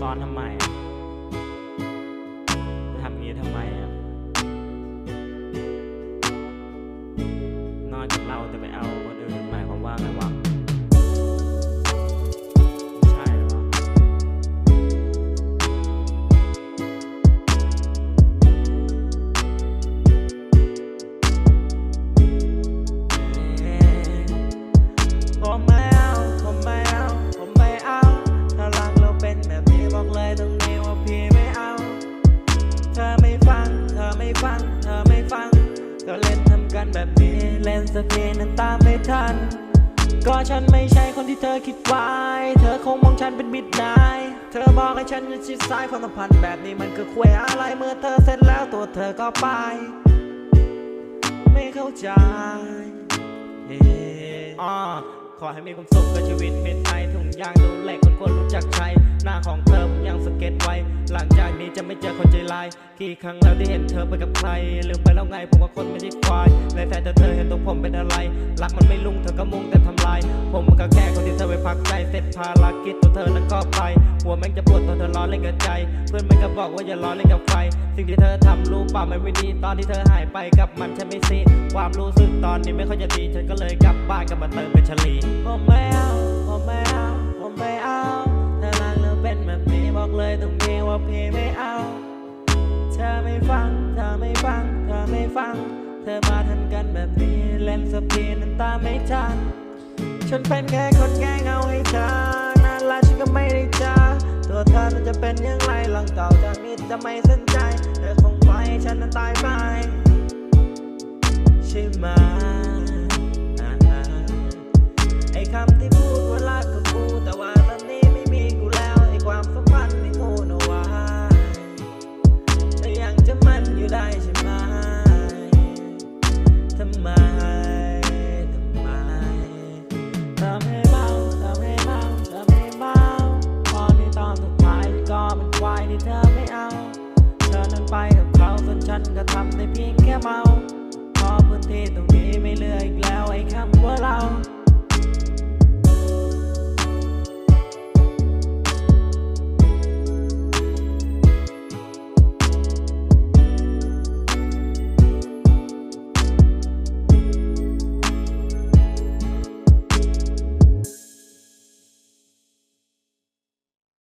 ซ้อนทำไมทำงี้ทำไมอะนอกจากเราจะไปเอา ไม่ฟัง เธอไม่ฟังก็เล่นทำกันแบบนี้ เล่นสักทีนั้นตามไม่ทัน ก็ฉันไม่ใช่คนที่เธอคิดไว้ เธอคงมองฉันเป็นบิดนายเธอบอกให้ฉันอยู่ชิดซ้ายความสัมพันธ์แบบนี้มันคือคุยอะไรเมื่อเธอเสร็จแล้วตัวเธอก็ไป ไม่เข้าใจอ่อขอให้มีความสุขกับชีวิตเป็นไทยถุงยางดูเหล็กคนควรรู้จักใช้ หน้าของเธอผมยังสเก็ตไว้ หลังจากนี้จะไม่เจอคนใจร้ายกี่ครั้งแล้วที่เห็นเธอไปกับใครลืมไปแล้วไงผมว่าคนไม่ใช่ควายในแต่เธอเห็นตัวผมเป็นอะไรรักมันไม่ลุ่งเธอก็มุ่งแต่ทำลาย ผมมันก็แค่คนที่เธอไปพักใจเสร็จภารกิจตัวเธอนั้นก็ไปหัวแม่งจะปวดตอนเธอล้อเล่นกับใจ เพื่อนมันก็บอกว่าอย่าล้อเล่นกับใครสิ่งที่เธอทำรู้ป่าไม่ดีตอนที่เธอหายไปกับมันฉันไม่ซีความรู้สึกตอนนี้ไม่ค่อยจะดีฉันก็เลยกลับบ้านกับมาเติมเป็นชลีผมไม่เอาผมไม่เอาผมไม่เอา บอกเลยตรงนี้ว่าพี่ไม่เอา เธอไม่ฟัง เธอไม่ฟัง เธอไม่ฟัง เธอมาทำกันแบบนี้เล่นสปีน้ำตาไม่ทัน ฉันเป็นแค่คนแก้เงาให้เธอนานแล้วฉันก็ไม่ได้เจอตัวเธอนั้นจะเป็นอย่างไรหลังเก่าจากนี้จะไม่สนใจ เธอคงปล่อยให้ฉันนั้นตายไปใช่ไหมไอ้คำที่ ไปกับเขาส่วนฉันก็ทำได้เพียงแค่เมาพอพื้นที่ตรงนี้ไม่เหลืออีกแล้วไอ้คำว่าเรา